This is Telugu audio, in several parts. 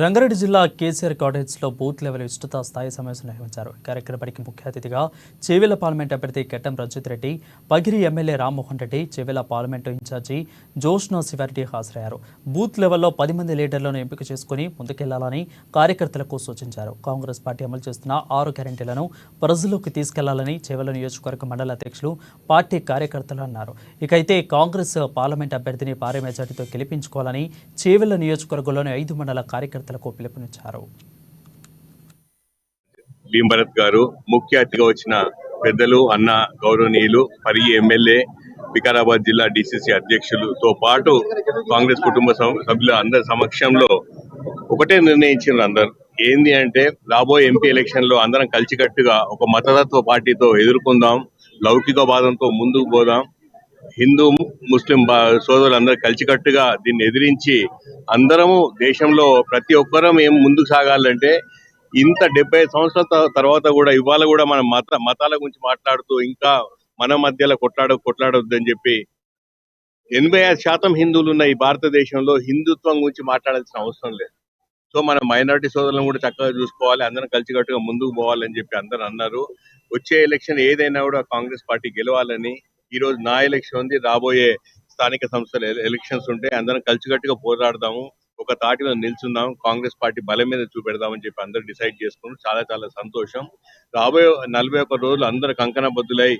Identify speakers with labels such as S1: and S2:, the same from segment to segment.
S1: రంగారెడ్డి జిల్లా కేసీఆర్ కాటేజ్లో బూత్ లెవెల్ ఇష్టత స్థాయి సమావేశం నిర్వహించారు. ఈ కార్యక్రమానికి ముఖ్య అతిథిగా చేవెల పార్లమెంట్ అభ్యర్థి కెట్టం Ranjith Reddy పగిరి MLA Rammohan Reddy Chevella parliament incharge Jyoshna Shivareddy హాజరయ్యారు. బూత్ లెవెల్లో పది మంది లీడర్లను ఎంపిక చేసుకుని ముందుకెళ్ళాలని కార్యకర్తలకు సూచించారు. కాంగ్రెస్ పార్టీ అమలు చేస్తున్న ఆరు గ్యారంటీలను ప్రజల్లోకి తీసుకెళ్ళాలని చేవెల నియోజకవర్గ మండల అధ్యక్షులు పార్టీ కార్యకర్తలు అన్నారు. ఇకైతే కాంగ్రెస్ పార్లమెంట్ అభ్యర్థిని భారీ మెజార్టీతో గెలిపించుకోవాలని చేవెల నియోజకవర్గంలోని ఐదు మండల కార్యకర్తలకు పిలుపునిచ్చారు
S2: భీమ్ భరత్ గారు ముఖ్య అతిథిగా వచ్చిన పెద్దలు అన్న గౌరవనీయులు పరి ఎమ్మెల్యే వికారాబాద్ జిల్లా డిసిసి అధ్యక్షులతో పాటు కాంగ్రెస్ కుటుంబ సభ్యుల అందరి సమక్షంలో ఒకటే నిర్ణయించారు అందరు. ఏంది అంటే రాబోయే ఎంపీ ఎలక్షన్లో అందరం కలిసికట్టుగా ఒక మతతత్వ పార్టీతో ఎదుర్కొందాం లౌకికవాదంతో ముందుకు పోదాం హిందూ ముస్లిం సోదరులందరూ కలిసికట్టుగా దీన్ని ఎదిరించి అందరము దేశంలో ప్రతి ఒక్కరం ఏం ముందుకు సాగాలంటే ఇంత డెబ్బై సంవత్సరాల తర్వాత కూడా ఇవాళ కూడా మన మత మతాల గురించి మాట్లాడుతూ ఇంకా మన మధ్యలో కొట్లాడ కొట్లాడొద్దని చెప్పి ఎనభై ఐదు శాతం హిందువులు ఉన్న ఈ భారతదేశంలో హిందుత్వం గురించి మాట్లాడాల్సిన అవసరం లేదు. సో మన మైనారిటీ సోదరులను కూడా చక్కగా చూసుకోవాలి అందరం కలిసికట్టుగా ముందుకు పోవాలని చెప్పి అందరూ అన్నారు. వచ్చే ఎలక్షన్ ఏదైనా కూడా కాంగ్రెస్ పార్టీ గెలవాలని ఈ రోజు నా ఎలక్షన్ ఉంది రాబోయే స్థానిక సంస్థల ఎలక్షన్స్ ఉంటాయి అందరం కలిసికట్టుగా పోరాడదాము ఒక తాటి మీద నిల్చుందాం కాంగ్రెస్ పార్టీ బలం మీద చూపెడదామని చెప్పి అందరూ డిసైడ్ చేసుకున్నారు. చాలా చాలా సంతోషం. రాబోయే నలభై ఒక్క రోజులు అందరు కంకణబద్దులై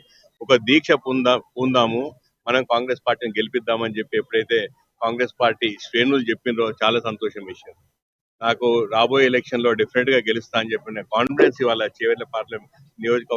S2: ఒక దీక్ష పొందా పొందాము మనం కాంగ్రెస్ పార్టీని గెలిపిద్దామని చెప్పి ఎప్పుడైతే కాంగ్రెస్ పార్టీ శ్రేణులు చెప్పినరో చాలా సంతోషం విషయం. నాకు రాబోయే ఎలక్షన్లో గా గెలుస్తా అని చెప్పిన కాన్ఫిడెన్స్ ఇవాళ చేవెళ్ళ పార్లమెంట్ నియోజకవర్గం